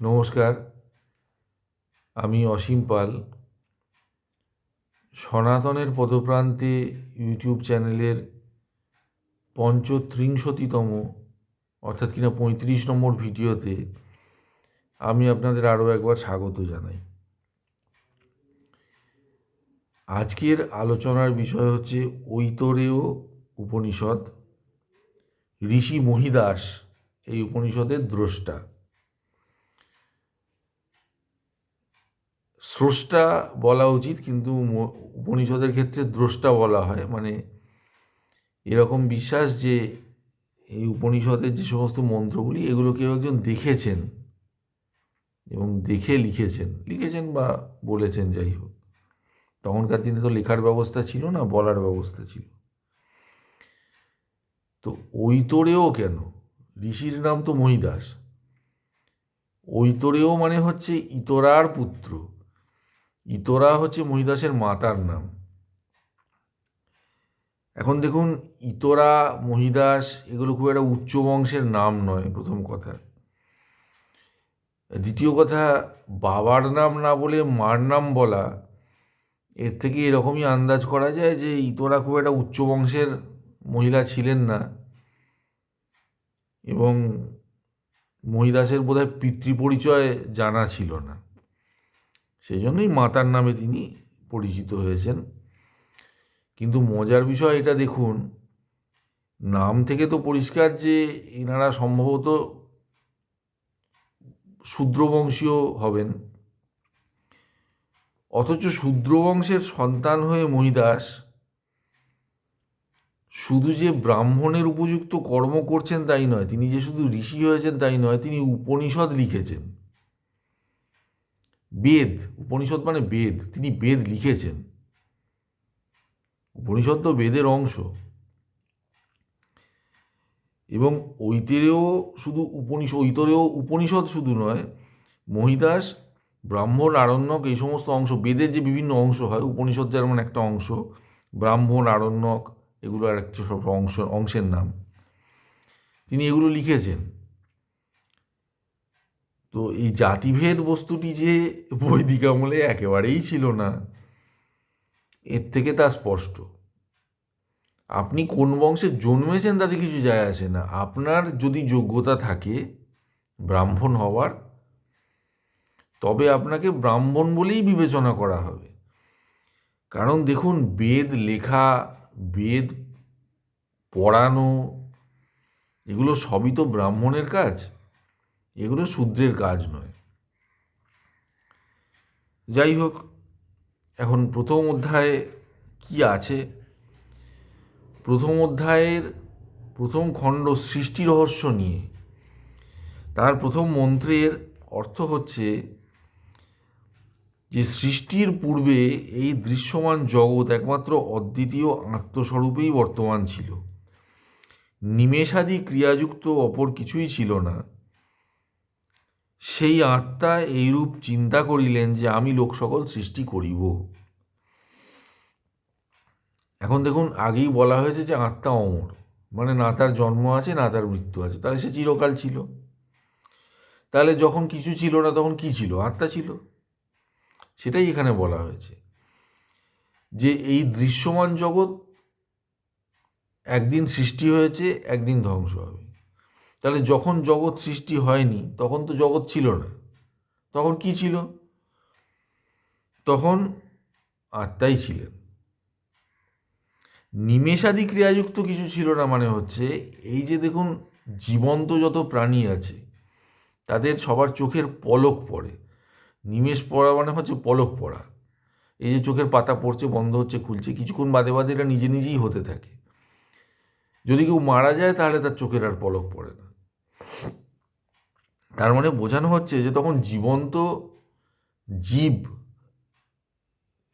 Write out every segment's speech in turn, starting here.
নমস্কার। আমি অসীম পাল। সনাতনের পদপ্রান্তে ইউটিউব চ্যানেলের পঞ্চত্রিংশতিতম, অর্থাৎ কিনা পঁয়ত্রিশ নম্বর ভিডিওতে আমি আপনাদের আরও একবার স্বাগত জানাই। আজকের আলোচনার বিষয় হচ্ছে ঐতরেয় উপনিষদ। ঋষি মহিদাস এই উপনিষদের দ্রষ্টা। স্রষ্টা বলা উচিত, কিন্তু উপনিষদের ক্ষেত্রে দ্রষ্টা বলা হয়। মানে এরকম বিশ্বাস যে এই উপনিষদের যে সমস্ত মন্ত্রগুলি, এগুলো কেউ একজন দেখেছেন এবং দেখে লিখেছেন। লিখেছেন বা বলেছেন, যাই হোক। তখনকার দিনে তো লেখার ব্যবস্থা ছিল না, বলার ব্যবস্থা ছিল। তো ঐতরেও কেন? ঋষির নাম তো মহিদাস। ঐতরেয় মানে হচ্ছে ইতরার পুত্র। ইতরা হচ্ছে মহিদাসের মাতার নাম। এখন দেখুন, ইতরা, মহিদাস এগুলো খুব একটা উচ্চ বংশের নাম নয়, প্রথম কথা। দ্বিতীয় কথা, বাবার নাম না বলে মার নাম বলা, এর থেকে এরকমই আন্দাজ করা যায় যে ইতরা খুব একটা উচ্চ বংশের মহিলা ছিলেন না। এবং মহিদাসের বোধহয় পিতৃপরিচয় জানা ছিল না। সেই জন্যই মাতার নামে তিনি পরিচিত হয়েছেন। কিন্তু মজার বিষয় এটা দেখুন, নাম থেকে তো পরিষ্কার যে এনারা সম্ভবত শূদ্রবংশীয় হবেন। অথচ শূদ্রবংশের সন্তান হয়ে মহিদাস শুধু যে ব্রাহ্মণের উপযুক্ত কর্ম করছেন তাই নয়, তিনি যে শুধু ঋষি হয়েছেন তাই নয়, তিনি উপনিষদ লিখেছেন। বেদ, উপনিষদ মানে বেদ, তিনি বেদ লিখেছেন। উপনিষদ তো বেদের অংশ। এবং ঐতেরেও শুধু উপনিষদ ঐতরেও উপনিষদ শুধু নয়, মহিদাস, ব্রাহ্মণ, আরণ্যক এই সমস্ত অংশ, বেদের যে বিভিন্ন অংশ হয়, উপনিষদ যেমন একটা অংশ, ব্রাহ্মণ, আরণ্যক এগুলো আর একটা সব অংশ, অংশের নাম। তিনি এগুলো লিখেছেন। তো এই জাতিভেদ বস্তুটি যে বৈদিক আমলে একেবারেই ছিল না, এর থেকে তা স্পষ্ট। আপনি কোন বংশে জন্মেছেন তাতে কিছু যায় আসে না। আপনার যদি যোগ্যতা থাকে ব্রাহ্মণ হওয়ার, তবে আপনাকে ব্রাহ্মণ বলেই বিবেচনা করা হবে। কারণ দেখুন, বেদ লেখা, বেদ পড়ানো, এগুলো সবই তো ব্রাহ্মণের কাজ। এগুলো শূদ্রের কাজ নয়। যাই হোক, এখন প্রথম অধ্যায়ে কি আছে? প্রথম অধ্যায়ের প্রথম খণ্ড সৃষ্টি রহস্য নিয়ে। তার প্রথম মন্ত্রের অর্থ হচ্ছে যে, সৃষ্টির পূর্বে এই দৃশ্যমান জগৎ একমাত্র অদ্বিতীয় আত্মস্বরূপেই বর্তমান ছিল। নিমেষাদি ক্রিয়াযুক্ত অপর কিছুই ছিল না। সেই আত্মা এইরূপ চিন্তা করিলেন যে আমি লোক সকল সৃষ্টি করিব। এখন দেখুন, আগেই বলা হয়েছে যে আত্মা অমর। মানে না তার জন্ম আছে, না তার মৃত্যু আছে। তাহলে সে চিরকাল ছিল। তাহলে যখন কিছু ছিল না তখন কি ছিল? আত্মা ছিল। সেটাই এখানে বলা হয়েছে। যে এই দৃশ্যমান জগৎ একদিন সৃষ্টি হয়েছে, একদিন ধ্বংস হবে। তাহলে যখন জগৎ সৃষ্টি হয়নি, তখন তো জগৎ ছিল না। তখন কি ছিল? তখন আত্মাই ছিলেন। নিমেষাদি ক্রিয়াযুক্ত কিছু ছিল না মানে হচ্ছে, এই যে দেখুন, জীবন্ত যত প্রাণী আছে, তাদের সবার চোখের পলক পড়ে। নিমেষ পড়া মানে হচ্ছে পলক পড়া। এই যে চোখের পাতা পড়ছে, বন্ধ হচ্ছে, খুলছে, কিছুক্ষণ বাদে বাদে এটা নিজে নিজেই হতে থাকে। যদি কেউ মারা যায়, তাহলে তার চোখের আর পলক পড়ে না। তার মানে বোঝানো হচ্ছে যে তখন জীবন্ত জীব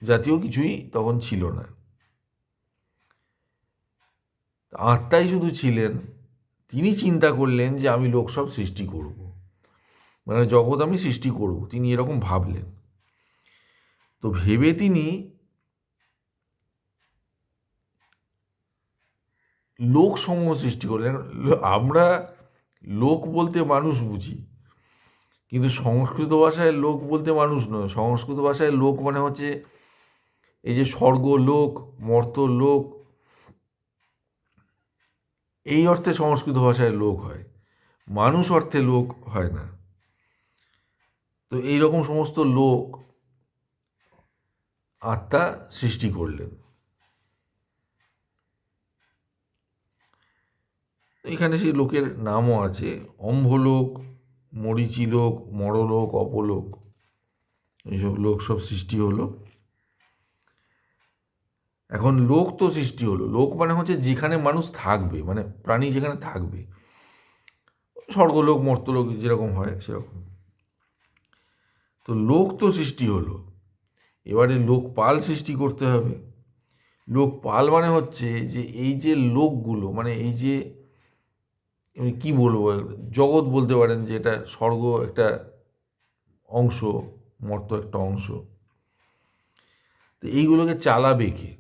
জাতীয় কিছুই তখন ছিল না। আত্মাই শুধু ছিলেন, তিনি চিন্তা করলেন যে আমি লোক সব সৃষ্টি করব। মানে জগৎ আমি সৃষ্টি করব, তিনি এরকম ভাবলেন। তো ভেবে তিনি লোক সমূহ সৃষ্টি করলেন। আমরা লোক বলতে মানুষ বুঝি। কিন্তু সংস্কৃত ভাষায় লোক বলতে মানুষ নয়। সংস্কৃত ভাষায় লোক মানে হচ্ছে এই যে স্বর্গ লোক, মর্ত লোক, এই অর্থে সংস্কৃত ভাষায় লোক হয়। মানুষ অর্থে লোক হয় না। তো এই রকম সমস্ত লোক আত্মা সৃষ্টি করলেন। এখানে সেই লোকের নামও আছে। অম্ভলোক, মরিচিলোক, মরলোক, অপলোক। এইসব লোক সব সৃষ্টি হলো। এখন লোক তো সৃষ্টি হলো। লোক মানে হচ্ছে যেখানে মানুষ থাকবে মানে প্রাণী যেখানে থাকবে। স্বর্গলোক, মর্তলোক যেরকম হয় সেরকম। তো লোক তো সৃষ্টি হলো। এবারে লোকপাল সৃষ্টি করতে হবে। লোকপাল মানে হচ্ছে যে এই যে লোকগুলো মানে এই যে কী বলব, জগৎ বলতে পারেন যে এটা স্বর্গ একটা অংশ, মর্ত একটা অংশ। তো এইগুলোকে চালাবে কে?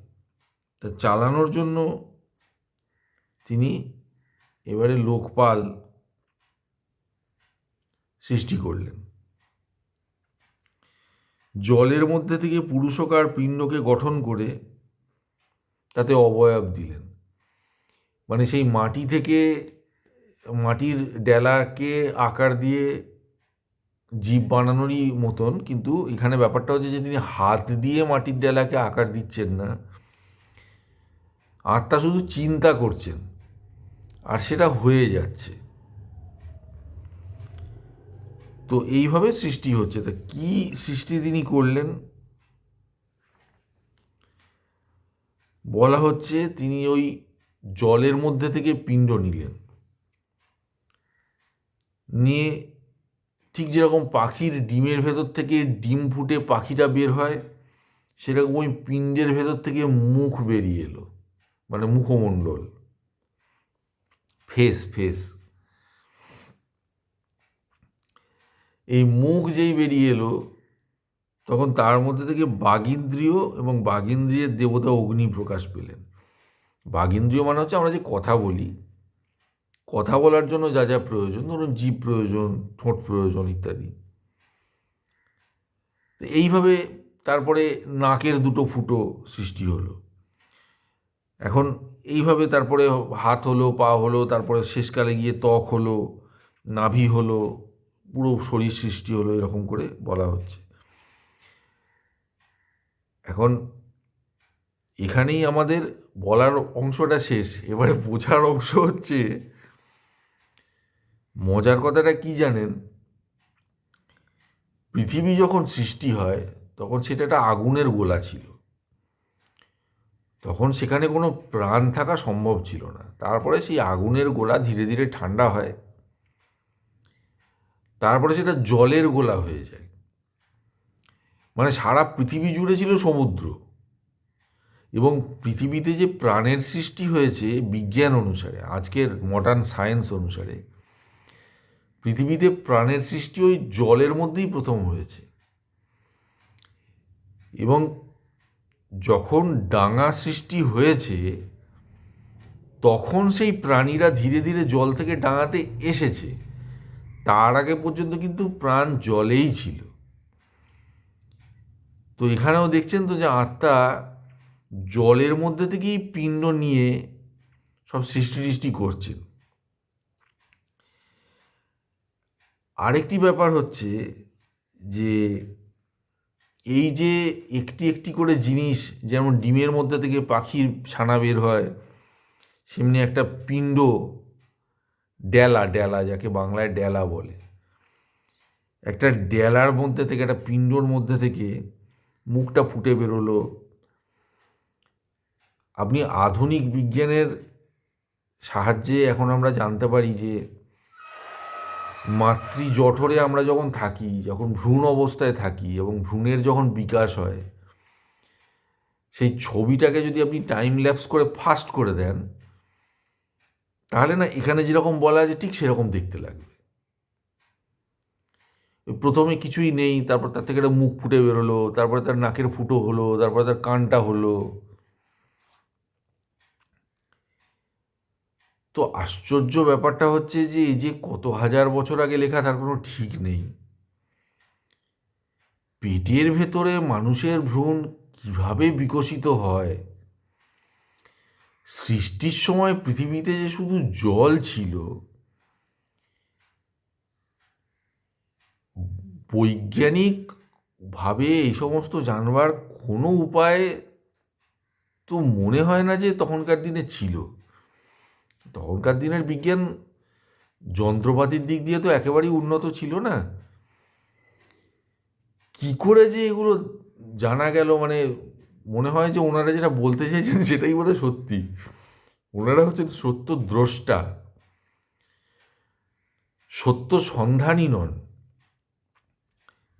তা চালানোর জন্য তিনি এবারে লোকপাল সৃষ্টি করলেন। জলের মধ্যে থেকে পুরুষকার পিণ্ডকে গঠন করে তাতে অবয়ব দিলেন। মানে সেই মাটি থেকে মাটির ডেলাকে আকার দিয়ে জীব বানানোরই মতন, কিন্তু এখানে ব্যাপারটা হচ্ছে যে তিনি হাত দিয়ে মাটির ডেলাকে আকার দিচ্ছেন না। আত্মা শুধু চিন্তা করছেন, আর সেটা হয়ে যাচ্ছে। তো এইভাবে সৃষ্টি হচ্ছে। তা কি সৃষ্টি তিনি করলেন? বলা হচ্ছে তিনি ওই জলের মধ্যে থেকে পিণ্ড নিলেন। নিয়ে ঠিক যেরকম পাখির ডিমের ভেতর থেকে ডিম ফুটে পাখিটা বের হয়, সেরকম ওই পিণ্ডের ভেতর থেকে মুখ বেরিয়ে এলো মানে মুখমণ্ডল। Face face. এই মুখ যেই বেরিয়ে এলো, তখন তার মধ্যে থেকে বাগিন্দ্রিয় এবং বাগিন্দ্রিয়ের দেবতা অগ্নি প্রকাশ পেলেন। বাগিন্দ্রিয় মানে হচ্ছে আমরা যে কথা বলি কথা বলার জন্য যা যা প্রয়োজন, ধরুন জীব প্রয়োজন, ঠোঁট প্রয়োজন ইত্যাদি। এইভাবে তারপরে নাকের দুটো ফুটো সৃষ্টি হলো। এখন এইভাবে তারপরে হাত হলো, পা হলো, তারপরে শেষকালে গিয়ে ত্বক হলো, নাভি হলো, পুরো শরীর সৃষ্টি হলো এরকম করে বলা হচ্ছে। এখন এখানেই আমাদের বলার অংশটা শেষ, এবারে বোঝার অংশ হচ্ছে মজার কথাটা কি জানেন? পৃথিবী যখন সৃষ্টি হয়, তখন সেটা একটা আগুনের গোলা ছিল। তখন সেখানে কোনো প্রাণ থাকা সম্ভব ছিল না। তারপরে সেই আগুনের গোলা ধীরে ধীরে ঠান্ডা হয়। তারপরে সেটা জলের গোলা হয়ে যায়। মানে সারা পৃথিবী জুড়ে ছিল সমুদ্র। এবং পৃথিবীতে যে প্রাণের সৃষ্টি হয়েছে বিজ্ঞান অনুসারে, আজকের মডার্ন সায়েন্স অনুসারে পৃথিবীতে প্রাণের সৃষ্টি ওই জলের মধ্যেই প্রথম হয়েছে। এবং যখন ডাঙা সৃষ্টি হয়েছে, তখন সেই প্রাণীরা ধীরে ধীরে জল থেকে ডাঙাতে এসেছে। তার আগে পর্যন্ত কিন্তু প্রাণ জলেই ছিল। তো এখানেও দেখছেন তো যে আত্মা জলের মধ্যে থেকেই পিণ্ড নিয়ে সব সৃষ্টি সৃষ্টি করছেন। আরেকটি ব্যাপার হচ্ছে যে এই যে একটি একটি করে জিনিস যেমন ডিমের মধ্যে থেকে পাখির ছানা বের হয়, সেমনি একটা পিণ্ড ডেলা ডেলা যাকে বাংলায় ডেলা বলে। একটা ডেলার মধ্যে থেকে, একটা পিণ্ডর মধ্যে থেকে মুখটা ফুটে বেরোলো। আপনি আধুনিক বিজ্ঞানের সাহায্যে এখন আমরা জানতে পারি যে মাতৃ জঠরে আমরা যখন থাকি, যখন ভ্রূণ অবস্থায় থাকি এবং ভ্রূণের যখন বিকাশ হয়, সেই ছবিটাকে যদি আপনি টাইম ল্যাপস করে ফাস্ট করে দেন, তাহলে না এখানে যেরকম বলা আছে, ঠিক সেরকম দেখতে লাগবে। প্রথমে কিছুই নেই, তারপর তার থেকে একটা মুখ ফুটে বেরোলো, তারপরে তার নাকের ফুটো হলো, তারপরে তার কানটা হলো। তো আশ্চর্য ব্যাপারটা হচ্ছে যে, এই যে কত হাজার বছর আগে লেখা, তার কোনো ঠিক নেই। পেটের ভেতরে মানুষের ভ্রূণ কীভাবে বিকশিত হয়? সৃষ্টির সময় পৃথিবীতে যে শুধু জল ছিল, বৈজ্ঞানিকভাবে এই সমস্ত জানবার কোনো উপায় তো মনে হয় না যে তখনকার দিনে ছিল। তখনকার দিনের বিজ্ঞান যন্ত্রপাতির দিক দিয়ে তো একেবারেই উন্নত ছিল না। কি করে যে এগুলো জানা গেল? মানে মনে হয় যে ওনারা যেটা বলতে চাইছেন সেটাই বলে সত্যি। ওনারা হচ্ছেন সত্য দ্রষ্টা। সত্য সন্ধানী নন।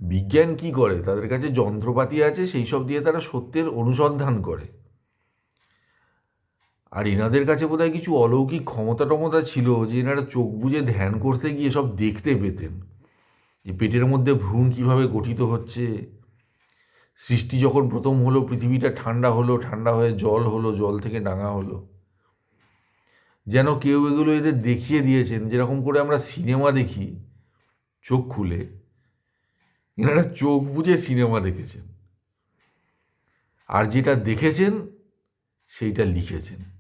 বিজ্ঞান কি করে? তাদের কাছে যন্ত্রপাতি আছে, সেই সব দিয়ে তারা সত্যের অনুসন্ধান করে। আর এনাদের কাছে বোধহয় কিছু অলৌকিক ক্ষমতা টমতা ছিল যে এনারা চোখ বুজে ধ্যান করতে গিয়ে সব দেখতে পেতেন যে পেটের মধ্যে ভ্রূণ কীভাবে গঠিত হচ্ছে। সৃষ্টি যখন প্রথম হলো, পৃথিবীটা ঠান্ডা হলো, ঠান্ডা হয়ে জল হলো, জল থেকে ডাঙা হলো। যেন কেউ এগুলো এদের দেখিয়ে দিয়েছেন, যেরকম করে আমরা সিনেমা দেখি, চোখ খুলে, এনারা চোখ বুজে সিনেমা দেখেছেন। আর যেটা দেখেছেন, সেইটা লিখেছেন।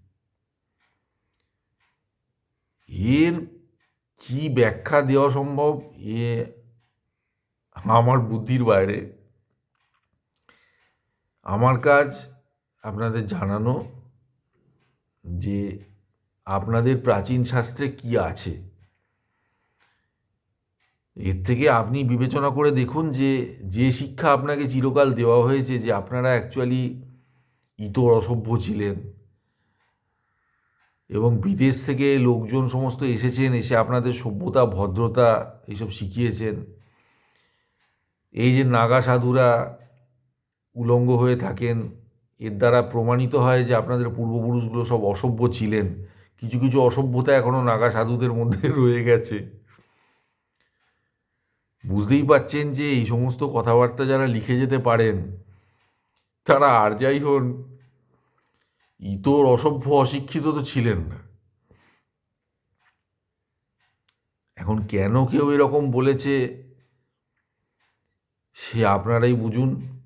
এর কি ব্যাখ্যা দেওয়া সম্ভব? এ আমার বুদ্ধির বাইরে। আমার কাজ আপনাদের জানানো যে আপনাদের প্রাচীন শাস্ত্রে কি আছে। এর থেকে আপনি বিবেচনা করে দেখুন যে যে শিক্ষা আপনাকে চিরকাল দেওয়া হয়েছে যে আপনারা অ্যাকচুয়ালি ইতর অসভ্য ছিলেন। এবং বিদেশ থেকে লোকজন সমস্ত এসেছেন, এসে আপনাদের সভ্যতা, ভদ্রতা এইসব শিখিয়েছেন। এই যে নাগা সাধুরা উলঙ্গ হয়ে থাকেন, এর দ্বারা প্রমাণিত হয় যে আপনাদের পূর্বপুরুষগুলো সব অসভ্য ছিলেন। কিছু কিছু অসভ্যতা এখনও নাগা সাধুদের মধ্যে রয়ে গেছে। বুঝতেই পাচ্ছেন যে এই সমস্ত কথাবার্তা যারা লিখে যেতে পারেন, তারা আর যাই হন ইতর অসভ্য অশিক্ষিত তো ছিলেন না। এখন কেন কেউ এরকম বলেছে? সে আপনারাই বুঝুন।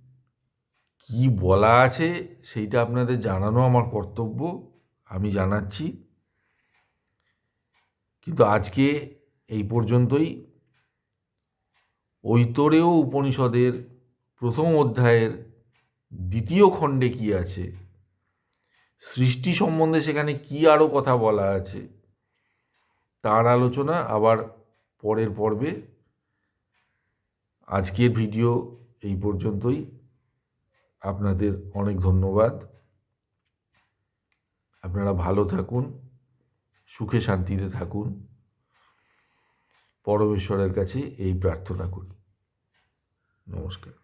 কি বলা আছে সেইটা আপনাদের জানানো আমার কর্তব্য, আমি জানাচ্ছি। কিন্তু আজকে এই পর্যন্তই। ঐতরেয় উপনিষদের প্রথম অধ্যায়ের দ্বিতীয় খণ্ডে কি আছে? সৃষ্টি সম্বন্ধে সেখানে কি আরও কথা বলা আছে? তার আলোচনা আবার পরের পর্বে। আজকের ভিডিও এই পর্যন্তই। আপনাদের অনেক ধন্যবাদ। আপনারা ভালো থাকুন, সুখে শান্তিতে থাকুন। পরমেশ্বরের কাছে এই প্রার্থনা করি। নমস্কার।